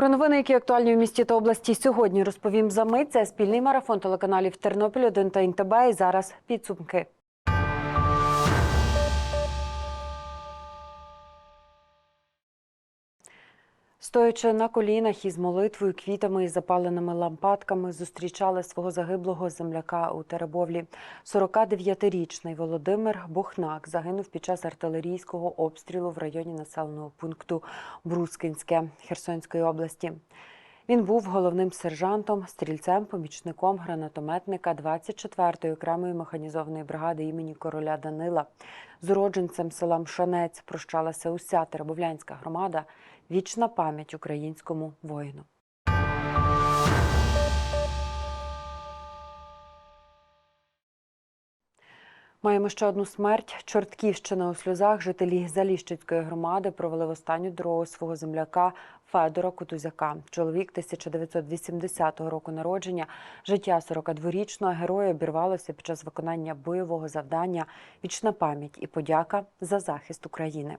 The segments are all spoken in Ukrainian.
Про новини, які актуальні в місті та області сьогодні, розповім за мить. Це спільний марафон телеканалів Тернопіль 1 та НТБ. І зараз підсумки. Стоячи на колінах із молитвою, квітами і запаленими лампадками, зустрічали свого загиблого земляка у Теребовлі. 49-річний Володимир Бухнак загинув під час артилерійського обстрілу в районі населеного пункту Брускинське Херсонської області. Він був головним сержантом, стрільцем, помічником гранатометника 24-ї окремої механізованої бригади імені короля Данила. З уродженцем села Мшанець прощалася уся Теребовлянська громада. Вічна пам'ять українському воїну. Маємо ще одну смерть. Чортківщина у сльозах. Жителі Заліщицької громади провели в останню дорогу свого земляка Федора Кутузяка. Чоловік 1980 року народження. Життя 42-річного героя обірвалося під час виконання бойового завдання. Вічна пам'ять і подяка за захист України.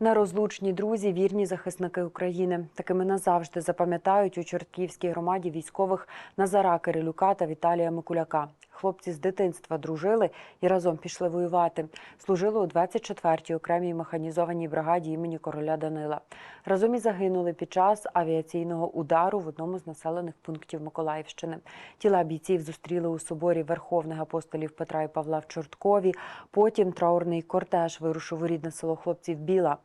Нерозлучні друзі, вірні захисники України. Такими назавжди запам'ятають у Чортківській громаді військових Назара Кирилюка та Віталія Микуляка. Хлопці з дитинства дружили і разом пішли воювати. Служили у 24-й окремій механізованій бригаді імені короля Данила. Разом і загинули під час авіаційного удару в одному з населених пунктів Миколаївщини. Тіла бійців зустріли у соборі Верховних апостолів Петра і Павла в Чорткові. Потім траурний кортеж вирушив у рідне село хлопців Біла.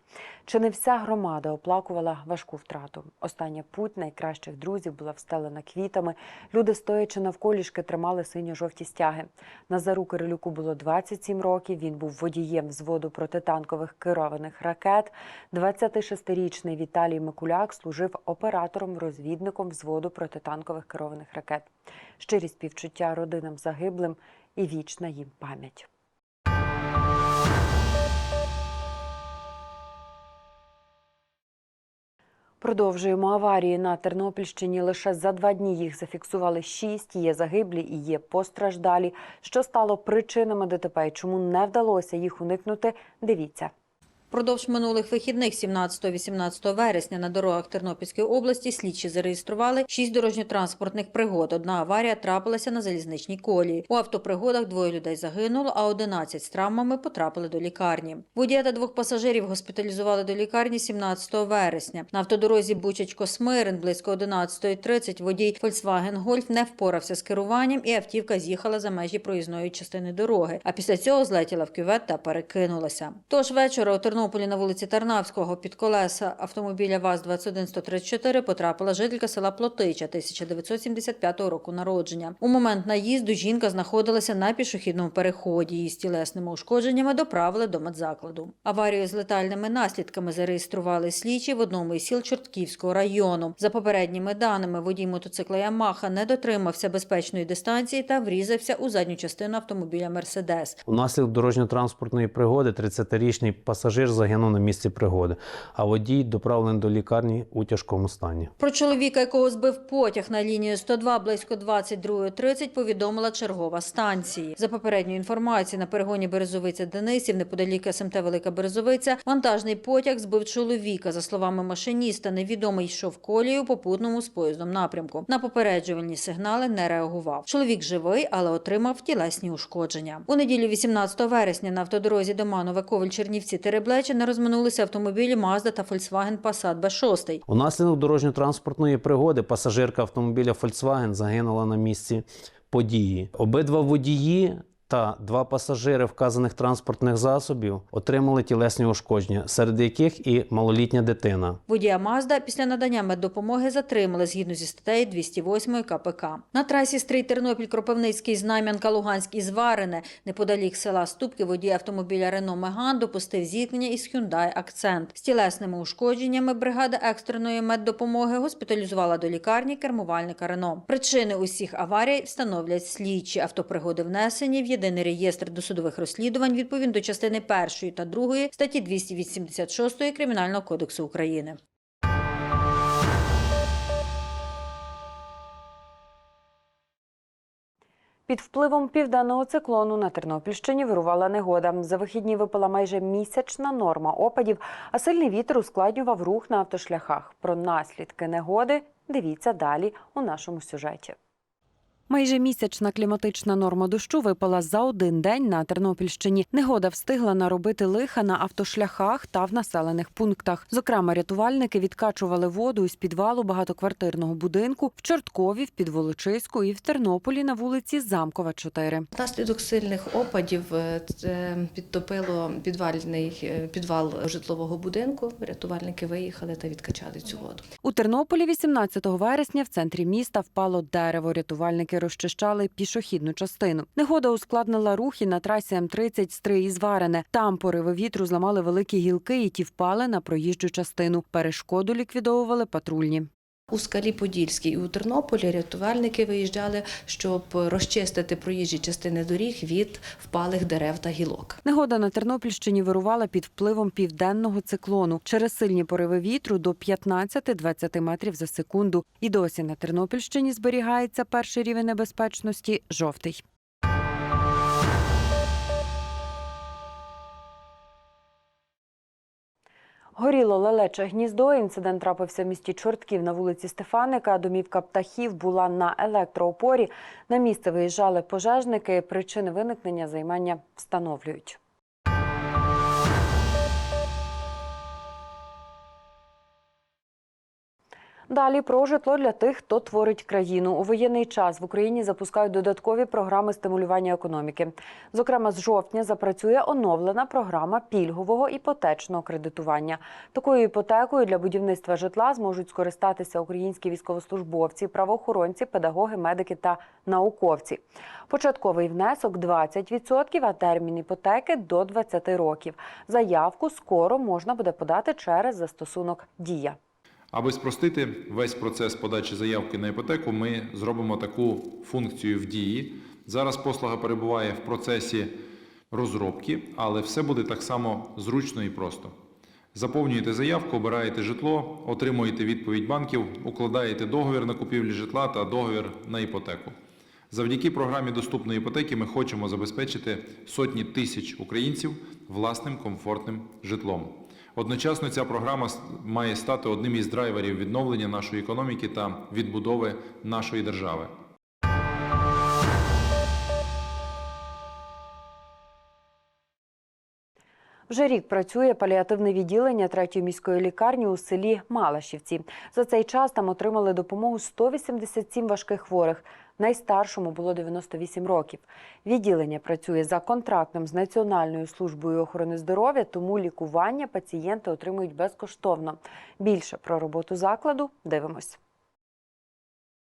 Чи не вся громада оплакувала важку втрату? Остання путь найкращих друзів була встелена квітами. Люди, стоячи навколішки, тримали синьо-жовті стяги. Назару Кирилюку було 27 років. Він був водієм взводу протитанкових керованих ракет. 26-річний Віталій Микуляк служив оператором-розвідником взводу протитанкових керованих ракет. Щирі співчуття родинам загиблим і вічна їм пам'ять. Продовжуємо аварії на Тернопільщині. Лише за два дні їх зафіксували шість. Є загиблі і є постраждалі. Що стало причинами ДТП і чому не вдалося їх уникнути? Дивіться. Продовж минулих вихідних 17-18 вересня на дорогах Тернопільської області слідчі зареєстрували шість дорожньо-транспортних пригод. Одна аварія трапилася на залізничній колії. У автопригодах двоє людей загинуло, а 11 з травмами потрапили до лікарні. Водія та двох пасажирів госпіталізували до лікарні 17 вересня. На автодорозі Бучачко-Смирин близько 11.30 водій Volkswagen Golf не впорався з керуванням і автівка з'їхала за межі проїзної частини дороги. А після цього злетіла в кювет та перекинулася. Тож вечора у Тернополі на вулиці Тарнавського під колеса автомобіля ВАЗ-21134 потрапила жителька села Плотича 1975 року народження. У момент наїзду жінка знаходилася на пішохідному переході. Її з тілесними ушкодженнями доправили до медзакладу. Аварію з летальними наслідками зареєстрували слідчі в одному із сіл Чортківського району. За попередніми даними, водій мотоцикла Ямаха не дотримався безпечної дистанції та врізався у задню частину автомобіля Мерседес. Унаслідок дорожньо-транспортної пригоди 30-річний пасажир загинув на місці пригоди, а водій доправлений до лікарні у тяжкому стані. Про чоловіка, якого збив потяг на лінію 102 близько 22.30, повідомила чергова станції. За попередньою інформацією, на перегоні Березовиця Денисів, неподалік СМТ Велика Березовиця, вантажний потяг збив чоловіка. За словами машиніста, невідомий йшов колією попутному з поїздом напрямку. На попереджувальні сигнали не реагував. Чоловік живий, але отримав тілесні ушкодження. У неділю 18 вересня на автодорозі Доманове Коваль Чернівці Тереблечі не розминулися автомобілі Mazda та Volkswagen Passat B6. Унаслідок дорожньо-транспортної пригоди пасажирка автомобіля Volkswagen загинула на місці події. Обидва водії та два пасажири вказаних транспортних засобів отримали тілесні ушкодження, серед яких і малолітня дитина. Водія Мазда після надання меддопомоги затримали згідно зі статтею 208 КПК. На трасі Стрий Тернопіль Кропивницький Знам'янка Луганськ і Зварине неподалік села Ступки водій автомобіля Рено Меган допустив зіткнення із Hyundai Акцент. З тілесними ушкодженнями бригада екстреної меддопомоги госпіталізувала до лікарні кермувальника Рено. Причини усіх аварій встановлять слідчі. Автопригоди внесені в єдиний реєстр досудових розслідувань відповідно до частини 1 та 2 статті 286 Кримінального кодексу України. Під впливом південного циклону на Тернопільщині вирувала негода. За вихідні випала майже місячна норма опадів, а сильний вітер ускладнював рух на автошляхах. Про наслідки негоди дивіться далі у нашому сюжеті. Майже місячна кліматична норма дощу випала за один день на Тернопільщині. Негода встигла наробити лиха на автошляхах та в населених пунктах. Зокрема, рятувальники відкачували воду із підвалу багатоквартирного будинку в Чорткові, в Підволочиську і в Тернополі на вулиці Замкова, 4. Внаслідок сильних опадів е, підтопило підвальний е, підвал житлового будинку. Рятувальники виїхали та відкачали цю воду. У Тернополі 18 вересня в центрі міста впало дерево. Рятувальники розчищали пішохідну частину. Негода ускладнила рух і на трасі М30 Стрий Зварене. Там пориви вітру зламали великі гілки, і ті впали на проїжджу частину. Перешкоду ліквідовували патрульні. У Скалі Подільській і у Тернополі рятувальники виїжджали, щоб розчистити проїжджі частини доріг від впалих дерев та гілок. Негода на Тернопільщині вирувала під впливом південного циклону. Через сильні пориви вітру до 15-20 метрів за секунду. І досі на Тернопільщині зберігається перший рівень небезпечності – жовтий. Горіло лелече гніздо. Інцидент трапився в місті Чортків на вулиці Стефаника. Домівка птахів була на електроопорі. На місце виїжджали пожежники. Причини виникнення займання встановлюють. Далі про житло для тих, хто творить країну. У воєнний час в Україні запускають додаткові програми стимулювання економіки. Зокрема, з жовтня запрацює оновлена програма пільгового іпотечного кредитування. Такою іпотекою для будівництва житла зможуть скористатися українські військовослужбовці, правоохоронці, педагоги, медики та науковці. Початковий внесок 20%, а термін іпотеки до 20 років. Заявку скоро можна буде подати через застосунок Дія. Аби спростити весь процес подачі заявки на іпотеку, ми зробимо таку функцію в дії. Зараз послуга перебуває в процесі розробки, але все буде так само зручно і просто. Заповнюєте заявку, обираєте житло, отримуєте відповідь банків, укладаєте договір на купівлю житла та договір на іпотеку. Завдяки програмі доступної іпотеки ми хочемо забезпечити сотні тисяч українців власним комфортним житлом. Одночасно ця програма має стати одним із драйверів відновлення нашої економіки та відбудови нашої держави. Вже рік працює паліативне відділення третьої міської лікарні у селі Малашівці. За цей час там отримали допомогу 187 важких хворих. Найстаршому було 98 років. Відділення працює за контрактом з Національною службою охорони здоров'я, тому лікування пацієнти отримують безкоштовно. Більше про роботу закладу дивимось.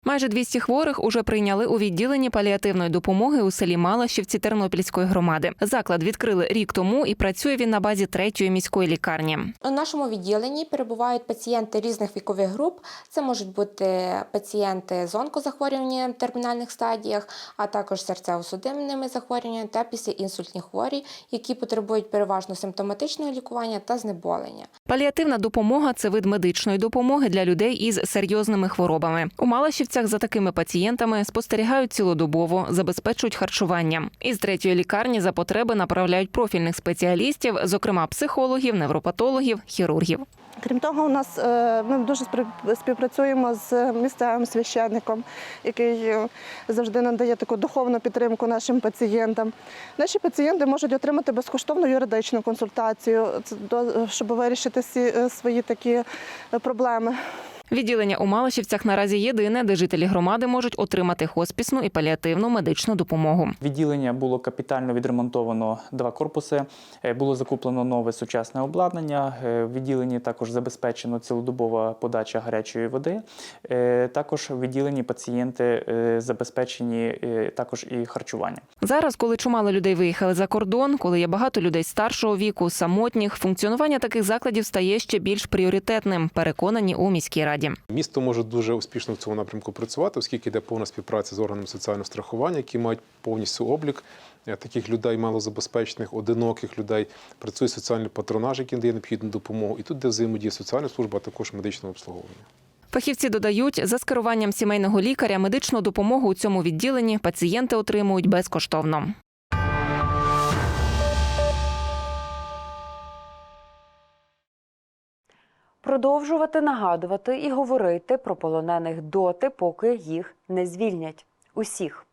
Майже 200 хворих уже прийняли у відділенні паліативної допомоги у селі Малашівці Тернопільської громади. Заклад відкрили рік тому і працює він на базі третьої міської лікарні. У нашому відділенні перебувають пацієнти різних вікових груп. Це можуть бути пацієнти з онкозахворюванням в термінальних стадіях, а також серцево-судинними захворюваннями та післяінсультні хворі, які потребують переважно симптоматичного лікування та знеболення. Паліативна допомога це вид медичної допомоги для людей із серйозними хворобами. У Малашівцях за такими пацієнтами спостерігають цілодобово, забезпечують харчуванням. Із третьої лікарні за потреби направляють профільних спеціалістів, зокрема психологів, невропатологів, хірургів. Крім того, у нас е, ми дуже співпрацюємо з місцевим священником, який е, завжди надає таку духовну підтримку нашим пацієнтам. Наші пацієнти можуть отримати безкоштовну юридичну консультацію, щоб вирішити всі е, свої такі проблеми. Відділення у Малашівцях наразі єдине, де жителі громади можуть отримати хоспісну і паліативну медичну допомогу. Відділення було капітально відремонтовано два корпуси, е, було закуплено нове сучасне обладнання. е, В відділенні також забезпечено цілодобова подача гарячої води. Е, Також в відділенні пацієнти забезпечені також і харчування. Зараз, коли чимало людей виїхали за кордон, коли є багато людей старшого віку, самотніх, функціонування таких закладів стає ще більш пріоритетним. Переконані у міській раді. Місто може дуже успішно в цьому напрямку працювати, оскільки йде повна співпраця з органами соціального страхування, які мають повністю облік е, таких людей малозабезпечених, одиноких людей. Працює соціальний патронаж, який надає необхідну допомогу. І тут де взаємодія соціальна служба, а також медичне обслуговування. Фахівці додають, за скеруванням сімейного лікаря медичну допомогу у цьому відділенні пацієнти отримують безкоштовно. Продовжувати нагадувати і говорити про полонених доти, поки їх не звільнять. Усіх.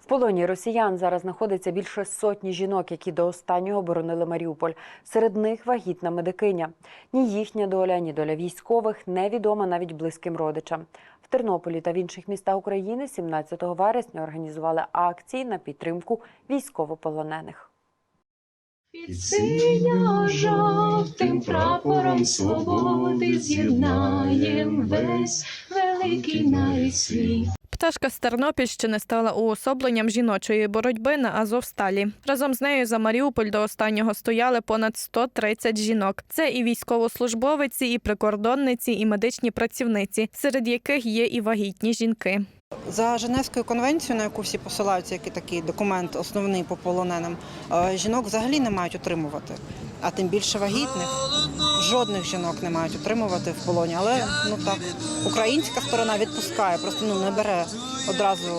В полоні росіян зараз знаходиться більше сотні жінок, які до останнього боронили Маріуполь. Серед них вагітна медикиня. Ні їхня доля, ні доля військових невідома навіть близьким родичам. В Тернополі та в інших містах України 17 вересня організували акції на підтримку військовополонених. Під синьо-жовтим прапором свободи з'єднаєм весь великий навіть світ. Пташка з Тернопільщини стала уособленням жіночої боротьби на Азовсталі. Разом з нею за Маріуполь до останнього стояли понад 130 жінок. Це і військовослужбовиці, і прикордонниці, і медичні працівниці, серед яких є і вагітні жінки. За Женевською конвенцією, на яку всі посилаються, який такий документ основний по полоненим, е, жінок взагалі не мають отримувати, а тим більше вагітних. Жодних жінок не мають отримувати в полоні. Але ну так, українська сторона відпускає, просто ну не бере одразу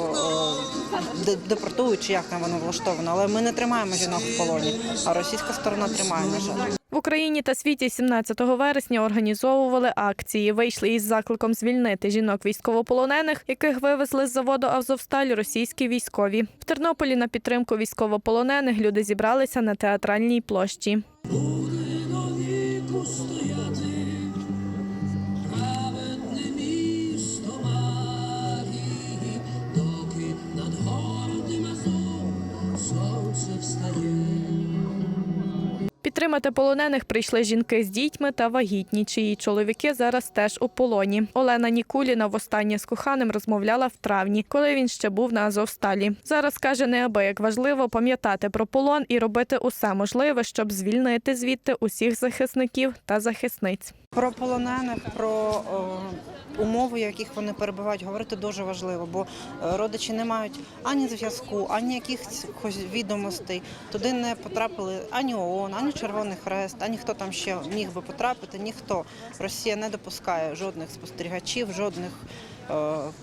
е, де- депортують, як там воно влаштовано. Але ми не тримаємо жінок в полоні, а російська сторона тримає, на жаль. В Україні та світі 17 вересня організовували акції. Вийшли із закликом звільнити жінок військовополонених, яких вивезли з заводу Азовсталь російські військові. В Тернополі на підтримку військовополонених люди зібралися на театральній площі. Буде до віку стояти, праведне місто магії, доки над городом сонце встає. Підтримати полонених прийшли жінки з дітьми та вагітні, чиї чоловіки зараз теж у полоні. Олена Нікуліна востаннє з коханим розмовляла в травні, коли він ще був на Азовсталі. Зараз каже, неабияк важливо пам'ятати про полон і робити усе можливе, щоб звільнити звідти усіх захисників та захисниць. Про полонених, про о, умови, в яких вони перебувають, говорити дуже важливо, бо е, родичі не мають ані зв'язку, ані якихось відомостей. Туди не потрапили ані ООН, ані Червоний Хрест, ані хто там ще міг би потрапити. Ніхто Росія не допускає жодних спостерігачів, жодних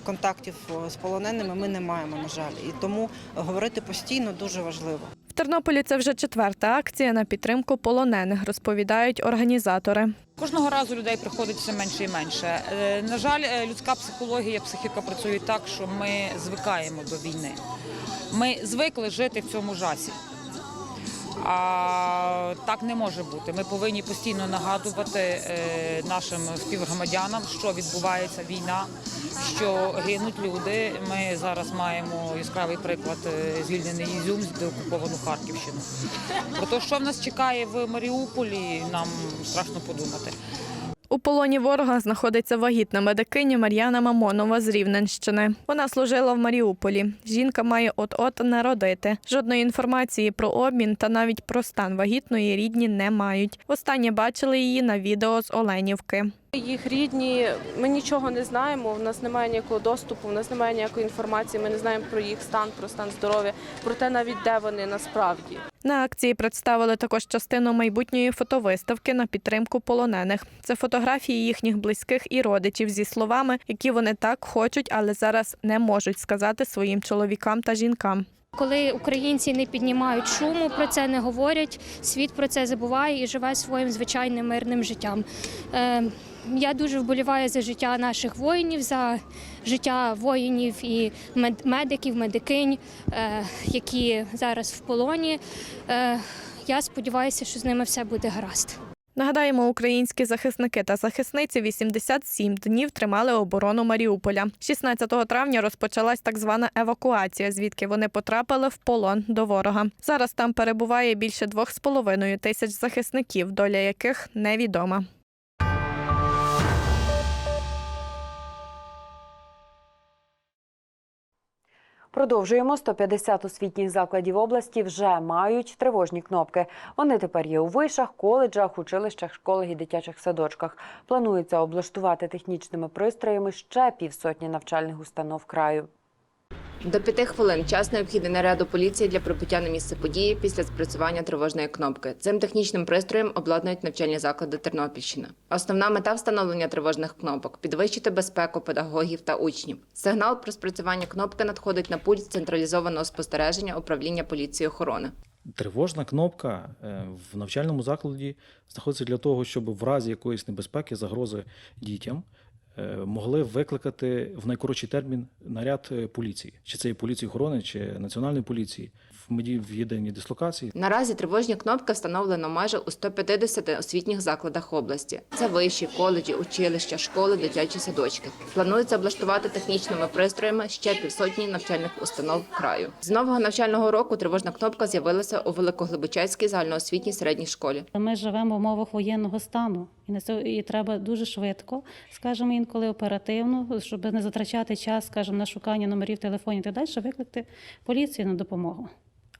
контактів е, з полоненими. Ми не маємо, на жаль, і тому говорити постійно дуже важливо. В Тернополі це вже четверта акція на підтримку полонених, розповідають організатори. Кожного разу людей приходить все менше і менше. Е, На жаль, е, людська психологія, психіка працює так, що ми звикаємо до війни. Ми звикли жити в цьому жасі. А так не може бути. Ми повинні постійно нагадувати е, нашим співгромадянам, що відбувається війна, що гинуть люди. Ми зараз маємо яскравий приклад е, звільнений Ізюм з деокуповану Харківщину. Про те, що в нас чекає в Маріуполі, нам страшно подумати. У полоні ворога знаходиться вагітна медикиня Мар'яна Мамонова з Рівненщини. Вона служила в Маріуполі. Жінка має от-от народити. Жодної інформації про обмін та навіть про стан вагітної рідні не мають. Останнє бачили її на відео з Оленівки. Їх рідні, ми нічого не знаємо. У нас немає ніякого доступу, у нас немає ніякої інформації. Ми не знаємо про їх стан, про стан здоров'я, про те, навіть де вони насправді. На акції представили також частину майбутньої фотовиставки на підтримку полонених. Це фотографії їхніх близьких і родичів зі словами, які вони так хочуть, але зараз не можуть сказати своїм чоловікам та жінкам. Коли українці не піднімають шуму, про це не говорять, світ про це забуває і живе своїм звичайним мирним життям. Я дуже вболіваю за життя наших воїнів, за життя воїнів і мед- медиків, медикинь, е, які зараз в полоні. Е, Я сподіваюся, що з ними все буде гаразд. Нагадаємо, українські захисники та захисниці 87 днів тримали оборону Маріуполя. 16 травня розпочалась так звана евакуація, звідки вони потрапили в полон до ворога. Зараз там перебуває більше 2,5 тисяч захисників, доля яких невідома. Продовжуємо 150 освітніх закладів області вже мають тривожні кнопки. Вони тепер є у вишах, коледжах, училищах, школах і дитячих садочках. Планується облаштувати технічними пристроями ще півсотні навчальних установ краю. До п'яти хвилин час необхідний наряду поліції для прибуття на місце події після спрацювання тривожної кнопки. Цим технічним пристроєм обладнують навчальні заклади Тернопільщини. Основна мета встановлення тривожних кнопок підвищити безпеку педагогів та учнів. Сигнал про спрацювання кнопки надходить на пульт централізованого спостереження управління поліції охорони. Тривожна кнопка е, в навчальному закладі знаходиться для того, щоб в разі якоїсь небезпеки, загрози дітям могли викликати в найкоротший термін наряд е, поліції, чи це є поліції охорони, чи національної поліції в меді в єдиній дислокації. Наразі тривожні кнопки встановлено майже у 150 освітніх закладах області. Це вищі, коледжі, училища, школи, дитячі садочки. Планується облаштувати технічними пристроями ще півсотні навчальних установ краю. З нового навчального року тривожна кнопка з'явилася у Великоглибочацькій загальноосвітній середній школі. Ми живемо в умовах воєнного стану, і на це і треба дуже швидко, скажімо, інколи оперативно, щоб не затрачати час, скажімо, на шукання номерів телефонів і так далі, викликати поліцію на допомогу.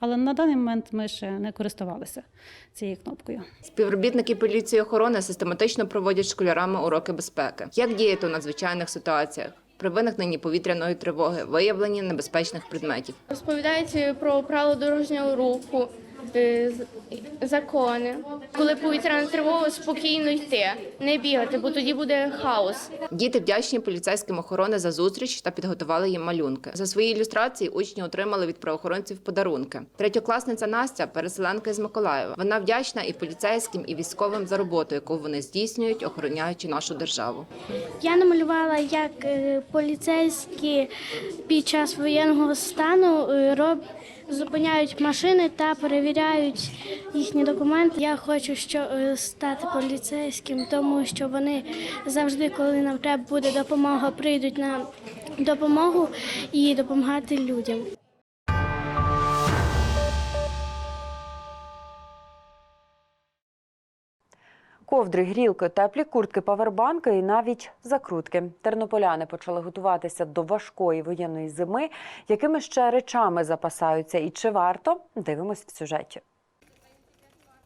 Але на даний момент ми ще не користувалися цією кнопкою. Співробітники поліції охорони систематично проводять школярами уроки безпеки. Як діяти у надзвичайних ситуаціях? При виникненні повітряної тривоги, виявленні небезпечних предметів. Розповідають про правила дорожнього руху, закони. Коли повітряна тривога, спокійно йти, не бігати, бо тоді буде хаос. Діти вдячні поліцейським охорони за зустріч та підготували їм малюнки. За свої ілюстрації учні отримали від правоохоронців подарунки. Третьокласниця Настя, переселенка із Миколаєва. Вона вдячна і поліцейським, і військовим за роботу, яку вони здійснюють, охороняючи нашу державу. Я намалювала, як е, поліцейські під час воєнного стану е, роб... зупиняють машини та перевіряють їхні документи. Я хочу що, е, стати поліцейським, тому що вони завжди, коли нам треба буде допомога, прийдуть на допомогу і допомагати людям. Ковдри, грілки, теплі куртки, павербанки і навіть закрутки. Тернополяни почали готуватися до важкої воєнної зими. Якими ще речами запасаються і чи варто? Дивимось в сюжеті.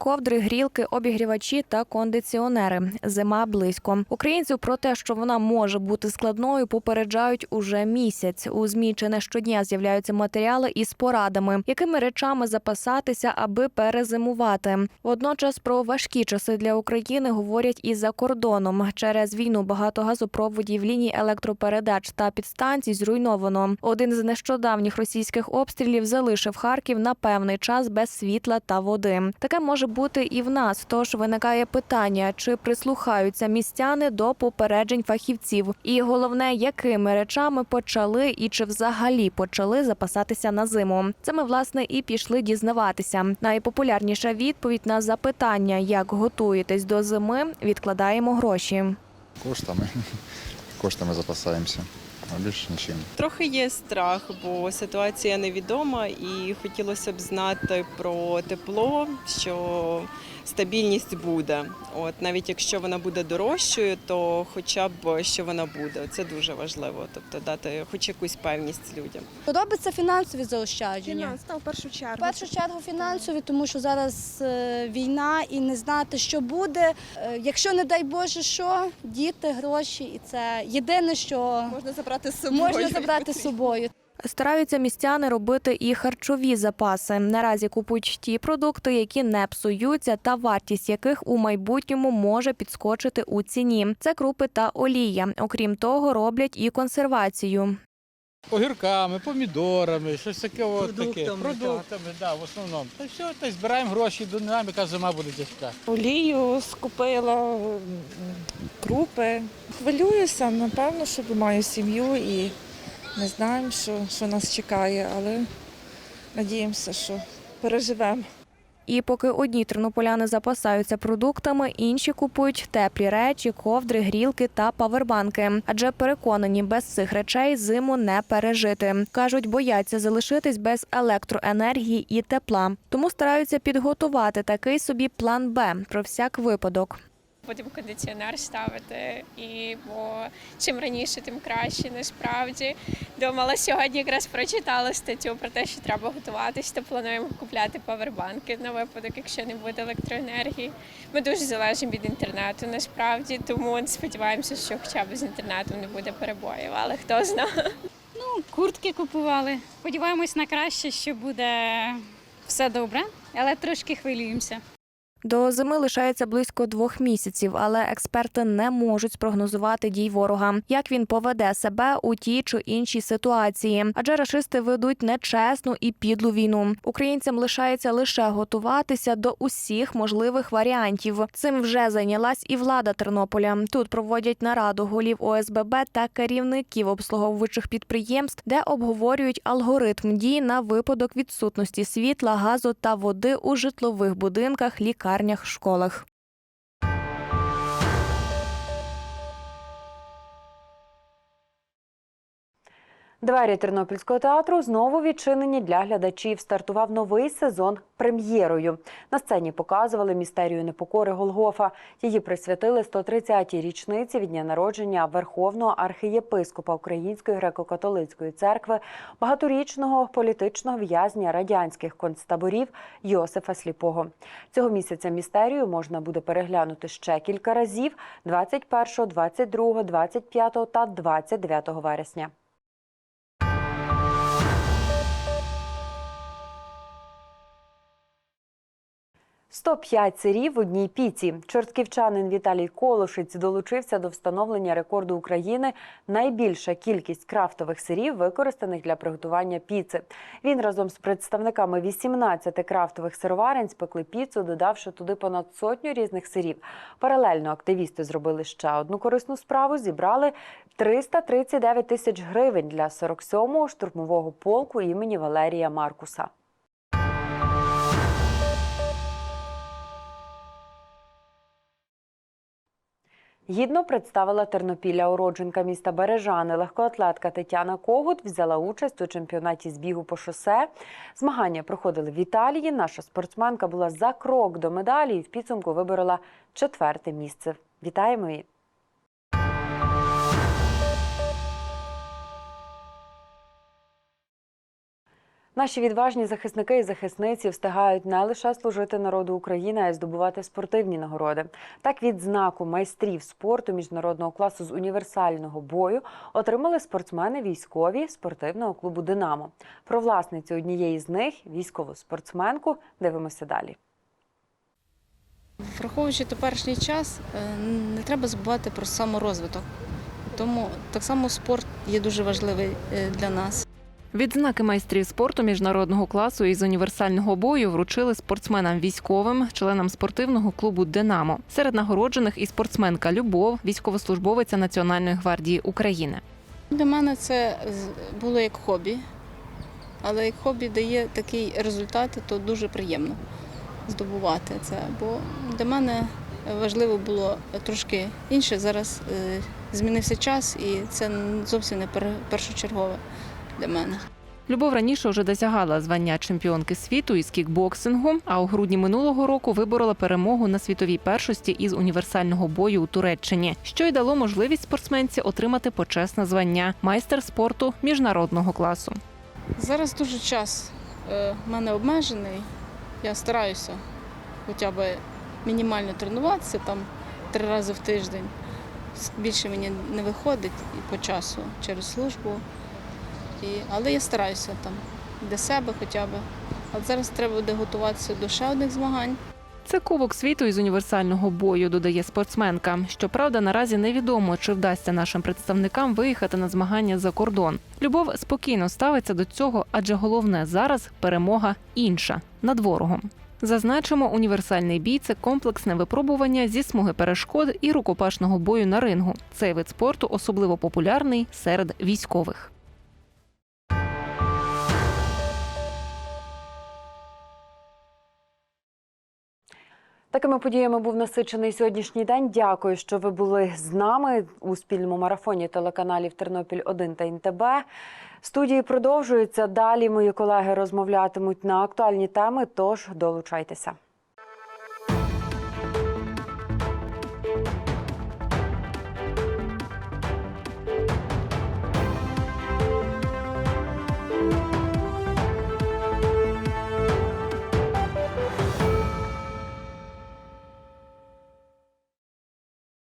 Ковдри, грілки, обігрівачі та кондиціонери. Зима близько. Українців про те, що вона може бути складною, попереджають уже місяць. У змі чи не щодня з'являються матеріали із порадами, якими речами запасатися, аби перезимувати. Водночас про важкі часи для України говорять і за кордоном. Через війну багато газопроводів, ліній електропередач та підстанцій зруйновано. Один з нещодавніх російських обстрілів залишив Харків на певний час без світла та води. Таке може бути і в нас. Тож виникає питання, чи прислухаються містяни до попереджень фахівців, і головне, якими речами почали і чи взагалі почали запасатися на зиму. Це ми власне і пішли дізнаватися. Найпопулярніша відповідь на запитання, як готуєтесь до зими, відкладаємо гроші. Коштами. Коштами запасаємося. А більше нічим. Трохи є страх, бо ситуація невідома, і хотілося б знати про тепло, що стабільність буде. От навіть якщо вона буде дорожчою, то хоча б що вона буде. Це дуже важливо. Тобто дати хоч якусь певність людям. Подобається фінансові заощадження. Фінансово, в першу чергу. В першу чергу фінансові, тому що зараз е, війна і не знати, що буде. Е, якщо не дай Боже, що діти, гроші, і це єдине, що Можна забрати з собою. можна забрати з собою. Стараються містяни робити і харчові запаси. Наразі купують ті продукти, які не псуються, та вартість яких у майбутньому може підскочити у ціні. Це крупи та олія. Окрім того, роблять і консервацію. Огірками, помідорами, щось таке от таке. Продуктами, Продуктами, да, в основному. Та все, та й збираємо гроші, до нам, яка зима буде тяжка. Олію скупила, крупи. Хвилююся, напевно, що маю сім'ю і не знаємо, що, що нас чекає, але надіємося, що переживемо. І поки одні тернополяни запасаються продуктами, інші купують теплі речі, ковдри, грілки та павербанки. Адже переконані, без цих речей зиму не пережити. кажуть, бояться залишитись без електроенергії і тепла. Тому стараються підготувати такий собі план Б про всяк випадок. Потім кондиціонер ставити, і бо чим раніше, тим краще. Насправді думала сьогодні, якраз прочитала статтю про те, що треба готуватись, то плануємо купляти павербанки на випадок, якщо не буде електроенергії. Ми дуже залежимо від інтернету, насправді, тому сподіваємося, що хоча б з інтернетом не буде перебоїв, але хто знає. Ну, куртки купували. Сподіваємось на краще, що буде все добре, але трошки хвилюємося. До зими лишається близько двох місяців, але експерти не можуть спрогнозувати дій ворога, як він поведе себе у тій чи іншій ситуації. Адже рашисти ведуть нечесну і підлу війну. Українцям лишається лише готуватися до усіх можливих варіантів. Цим вже зайнялась і влада Тернополя. Тут проводять нараду голів ОСББ та керівників обслуговуючих підприємств, де обговорюють алгоритм дій на випадок відсутності світла, газу та води у житлових будинках, лікарнях, школах. Двері Тернопільського театру знову відчинені для глядачів. Стартував новий сезон прем'єрою. На сцені показували містерію непокори Голгофа. Її присвятили 130-й річниці від дня народження Верховного архієпископа Української греко-католицької церкви, багаторічного політичного в'язня радянських концтаборів Йосифа Сліпого. Цього місяця містерію можна буде переглянути ще кілька разів: 21, 22, 25 та 29 вересня. «105 сирів в одній піці. Чортківчанин Віталій Колошиць долучився до встановлення рекорду України найбільша кількість крафтових сирів, використаних для приготування піци. Він разом з представниками 18 крафтових сироварень спекли піцу, додавши туди понад сотню різних сирів. Паралельно активісти зробили ще одну корисну справу. Зібрали 339 тисяч гривень для 47-го штурмового полку імені Валерія Маркуса. Гідно представила Тернопілля уродженка міста Бережани. Легкоатлетка Тетяна Когут взяла участь у чемпіонаті з бігу по шосе. Змагання проходили в Італії. Наша спортсменка була за крок до медалі і в підсумку виборола четверте місце. Вітаємо її! Наші відважні захисники і захисниці встигають не лише служити народу України, а й здобувати спортивні нагороди. Так, відзнаку майстрів спорту міжнародного класу з універсального бою отримали спортсмени військові спортивного клубу Динамо. Про власницю однієї з них, військову спортсменку, дивимося далі. Враховуючи теперішній час, е, не треба забувати про саморозвиток. Тому так само спорт є дуже важливий е, для нас. Відзнаки майстрів спорту міжнародного класу із універсального бою вручили спортсменам військовим, членам спортивного клубу Динамо. Серед нагороджених і спортсменка Любов, військовослужбовиця Національної гвардії України. Для мене це було як хобі, але як хобі дає такий результат, то дуже приємно здобувати це. Бо для мене важливо було трошки інше. Зараз е, змінився час, і це зовсім не першочергове для мене. Любов раніше вже досягала звання чемпіонки світу із кікбоксингу, а у грудні минулого року виборола перемогу на світовій першості із універсального бою у Туреччині, що й дало можливість спортсменці отримати почесне звання майстер спорту міжнародного класу. Зараз дуже час е, в мене обмежений. Я стараюся хоча б мінімально тренуватися там три рази в тиждень. Більше мені не виходить і по часу через службу. І, але я стараюся там для себе хоча б. От зараз треба буде готуватися до ще одних змагань. Це Кубок світу із універсального бою, додає спортсменка. Щоправда, наразі невідомо, чи вдасться нашим представникам виїхати на змагання за кордон. Любов спокійно ставиться до цього, адже головне зараз перемога інша над ворогом. Зазначимо, універсальний бій це комплексне випробування зі смуги перешкод і рукопашного бою на рингу. Цей вид спорту особливо популярний серед військових. Такими подіями був насичений сьогоднішній день. Дякую, що ви були з нами у спільному марафоні телеканалів Тернопіль 1 та НТБ. Студії продовжуються. Далі мої колеги розмовлятимуть на актуальні теми. Тож долучайтеся.